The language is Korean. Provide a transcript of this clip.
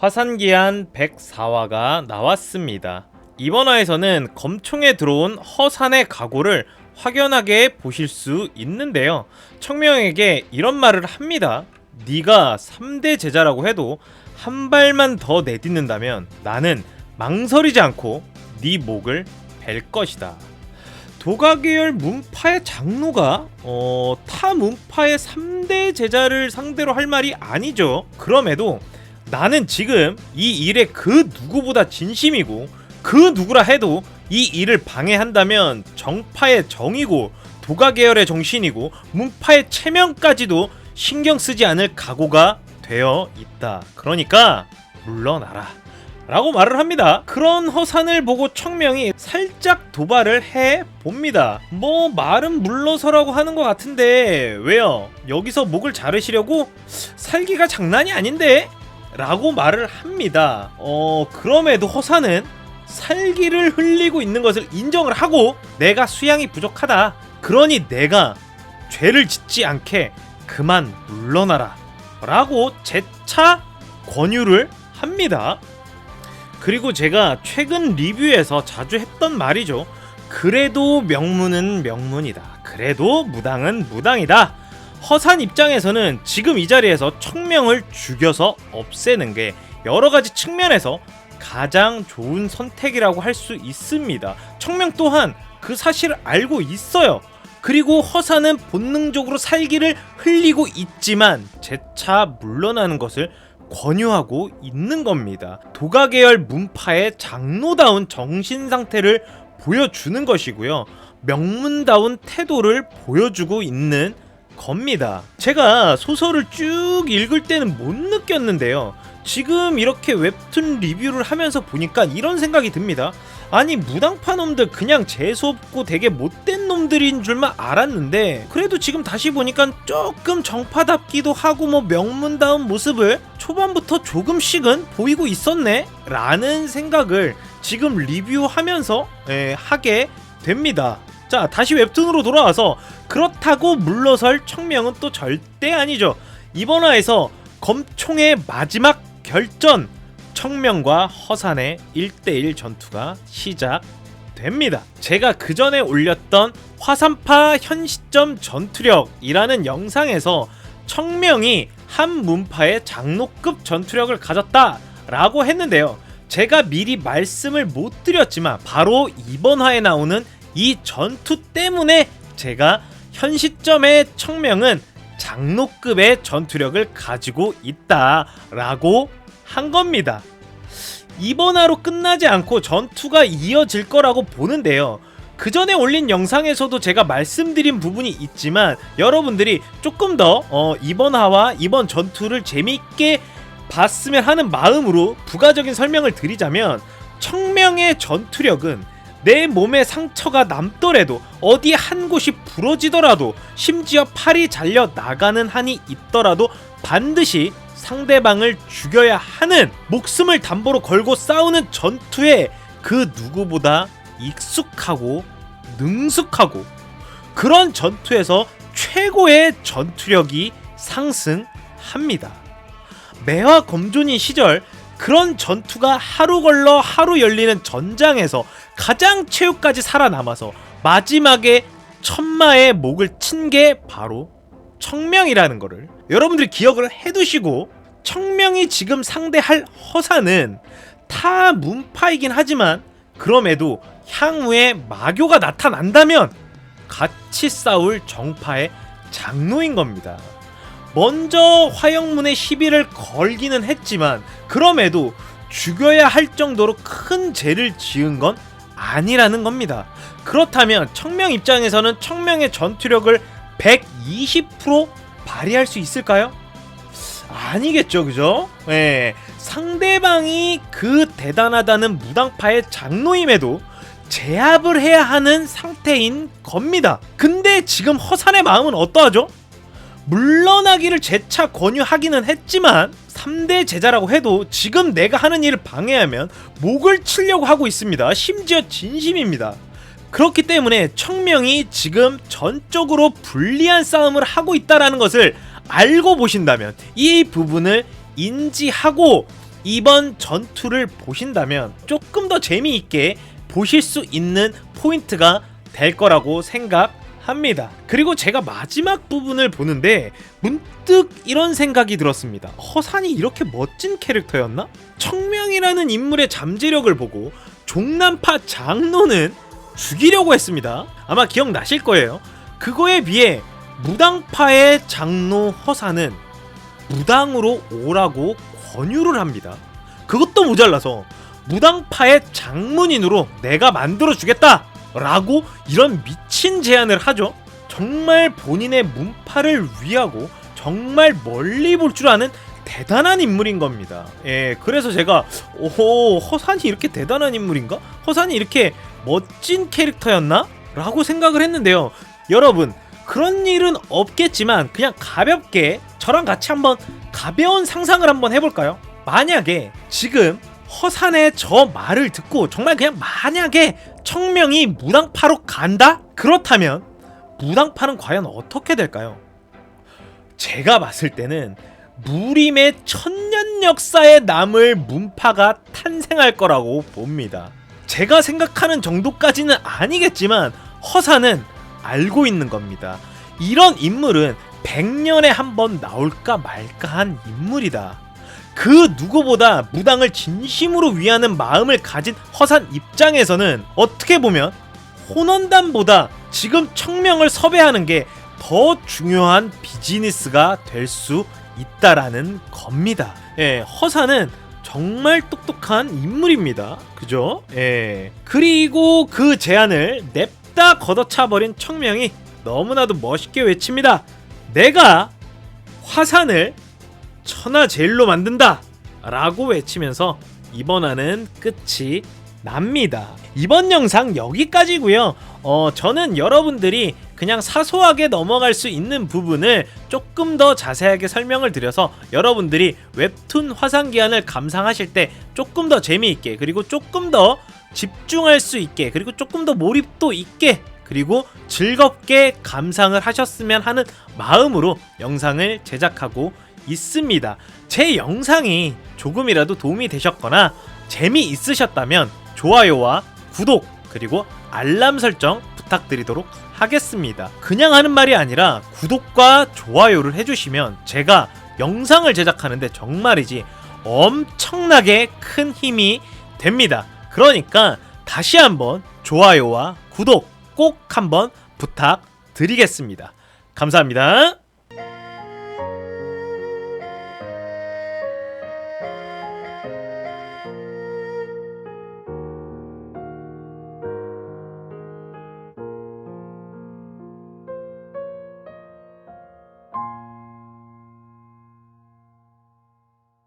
화산기한 104화가 나왔습니다. 이번 화에서는 검총에 들어온 허산의 각오를 확연하게 보실 수 있는데요. 청명에게 이런 말을 합니다. 네가 3대 제자라고 해도 한 발만 더 내딛는다면 나는 망설이지 않고 네 목을 벨 것이다. 도가계열 문파의 장로가 어, 타 문파의 3대 제자를 상대로 할 말이 아니죠. 그럼에도 나는 지금 이 일에 그 누구보다 진심이고 그 누구라 해도 이 일을 방해한다면 정파의 정이고 도가 계열의 정신이고 문파의 체면까지도 신경 쓰지 않을 각오가 되어 있다. 그러니까 물러나라. 라고 말을 합니다. 그런 허산을 보고 청명이 살짝 도발을 해 봅니다. 뭐 말은 물러서라고 하는 것 같은데 왜요? 여기서 목을 자르시려고 살기가 장난이 아닌데? 라고 말을 합니다. 어 그럼에도 허산은 살기를 흘리고 있는 것을 인정을 하고 내가 수양이 부족하다. 그러니 내가 죄를 짓지 않게 그만 물러나라. 라고 재차 권유를 합니다. 그리고 제가 최근 리뷰에서 자주 했던 말이죠. 그래도 명문은 명문이다. 그래도 무당은 무당이다. 허산 입장에서는 지금 이 자리에서 청명을 죽여서 없애는 게 여러 가지 측면에서 가장 좋은 선택이라고 할 수 있습니다. 청명 또한 그 사실을 알고 있어요. 그리고 허사는 본능적으로 살기를 흘리고 있지만 재차 물러나는 것을 권유하고 있는 겁니다. 도가계열 문파의 장로다운 정신 상태를 보여주는 것이고요. 명문다운 태도를 보여주고 있는 겁니다. 제가 소설을 쭉 읽을 때는 못 느꼈는데요. 지금 이렇게 웹툰 리뷰를 하면서 보니까 이런 생각이 듭니다. 아니 무당파 놈들 그냥 재수없고 되게 못된 놈들인 줄만 알았는데 그래도 지금 다시 보니까 조금 정파답기도 하고 뭐 명문다운 모습을 초반부터 조금씩은 보이고 있었네 라는 생각을 지금 리뷰하면서 예, 하게 됩니다. 자 다시 웹툰으로 돌아와서 그렇다고 물러설 청명은 또 절대 아니죠. 이번 화에서 검총의 마지막 결전 청명과 허산의 1대1 전투가 시작됩니다. 제가 그 전에 올렸던 화산파 현 시점 전투력이라는 영상에서 청명이 한 문파의 장로급 전투력을 가졌다라고 했는데요. 제가 미리 말씀을 못 드렸지만 바로 이번 화에 나오는 이 전투 때문에 제가 현 시점의 청명은 장로급의 전투력을 가지고 있다라고 한 겁니다. 이번 화로 끝나지 않고 전투가 이어질 거라고 보는데요. 그 전에 올린 영상에서도 제가 말씀드린 부분이 있지만 여러분들이 조금 더 어, 이번 화와 이번 전투를 재미있게 봤으면 하는 마음으로 부가적인 설명을 드리자면 청명의 전투력은 내 몸에 상처가 남더라도 어디 한 곳이 부러지더라도 심지어 팔이 잘려 나가는 한이 있더라도 반드시 상대방을 죽여야 하는 목숨을 담보로 걸고 싸우는 전투에 그 누구보다 익숙하고 능숙하고 그런 전투에서 최고의 전투력이 상승합니다. 매화 검존인 시절 그런 전투가 하루 걸러 하루 열리는 전장에서 가장 최후까지 살아남아서 마지막에 천마의 목을 친 게 바로 청명이라는 거를 여러분들이 기억을 해두시고 청명이 지금 상대할 허사는 타 문파이긴 하지만 그럼에도 향후에 마교가 나타난다면 같이 싸울 정파의 장로인 겁니다. 먼저 화영문의 시비를 걸기는 했지만 그럼에도 죽여야 할 정도로 큰 죄를 지은 건 아니라는 겁니다. 그렇다면 청명 입장에서는 청명의 전투력을 120% 발휘할 수 있을까요? 아니겠죠, 그죠? 예. 상대방이 그 대단하다는 무당파의 장로임에도 제압을 해야 하는 상태인 겁니다. 근데 지금 허산의 마음은 어떠하죠? 물러나기를 재차 권유하기는 했지만 3대 제자라고 해도 지금 내가 하는 일을 방해하면 목을 치려고 하고 있습니다. 심지어 진심입니다. 그렇기 때문에 청명이 지금 전적으로 불리한 싸움을 하고 있다라는 것을 알고 보신다면 이 부분을 인지하고 이번 전투를 보신다면 조금 더 재미있게 보실 수 있는 포인트가 될 거라고 생각 합니다. 그리고 제가 마지막 부분을 보는데 문득 이런 생각이 들었습니다. 허산이 이렇게 멋진 캐릭터였나? 청명이라는 인물의 잠재력을 보고 종남파 장로는 죽이려고 했습니다. 아마 기억나실 거예요. 그거에 비해 무당파의 장로 허사는 무당으로 오라고 권유를 합니다. 그것도 모자라서 무당파의 장문인으로 내가 만들어 주겠다! 라고 이런 미친 제안을 하죠. 정말 본인의 문파를 위하고 정말 멀리 볼 줄 아는 대단한 인물인 겁니다. 예, 그래서 제가 오 허산이 이렇게 대단한 인물인가? 허산이 이렇게 멋진 캐릭터였나? 라고 생각을 했는데요. 여러분 그런 일은 없겠지만 그냥 가볍게 저랑 같이 한번 가벼운 상상을 한번 해볼까요? 만약에 지금 허산의 저 말을 듣고 정말 그냥 만약에 청명이 무당파로 간다? 그렇다면 무당파는 과연 어떻게 될까요? 제가 봤을 때는 무림의 천년 역사에 남을 문파가 탄생할 거라고 봅니다. 제가 생각하는 정도까지는 아니겠지만 허사는 알고 있는 겁니다. 이런 인물은 100년에 한 번 나올까 말까 한 인물이다. 그 누구보다 무당을 진심으로 위하는 마음을 가진 허산 입장에서는 어떻게 보면 혼원단보다 지금 청명을 섭외하는 게 더 중요한 비즈니스가 될 수 있다라는 겁니다. 예, 허사는 정말 똑똑한 인물입니다. 그죠? 예. 그리고 그 제안을 냅다 걷어차 버린 청명이 너무나도 멋있게 외칩니다. 내가 화산을 천하제일로 만든다! 라고 외치면서 이번 화는 끝이 납니다. 이번 영상 여기까지고요. 어, 저는 여러분들이 그냥 사소하게 넘어갈 수 있는 부분을 조금 더 자세하게 설명을 드려서 여러분들이 웹툰 화상기한을 감상하실 때 조금 더 재미있게 그리고 조금 더 집중할 수 있게 그리고 조금 더 몰입도 있게 그리고 즐겁게 감상을 하셨으면 하는 마음으로 영상을 제작하고 있습니다. 제 영상이 조금이라도 도움이 되셨거나 재미있으셨다면 좋아요와 구독 그리고 알람 설정 부탁드리도록 하겠습니다. 그냥 하는 말이 아니라 구독과 좋아요를 해주시면 제가 영상을 제작하는데 정말이지 엄청나게 큰 힘이 됩니다. 그러니까 다시 한번 좋아요와 구독 꼭 한번 부탁드리겠습니다. 감사합니다.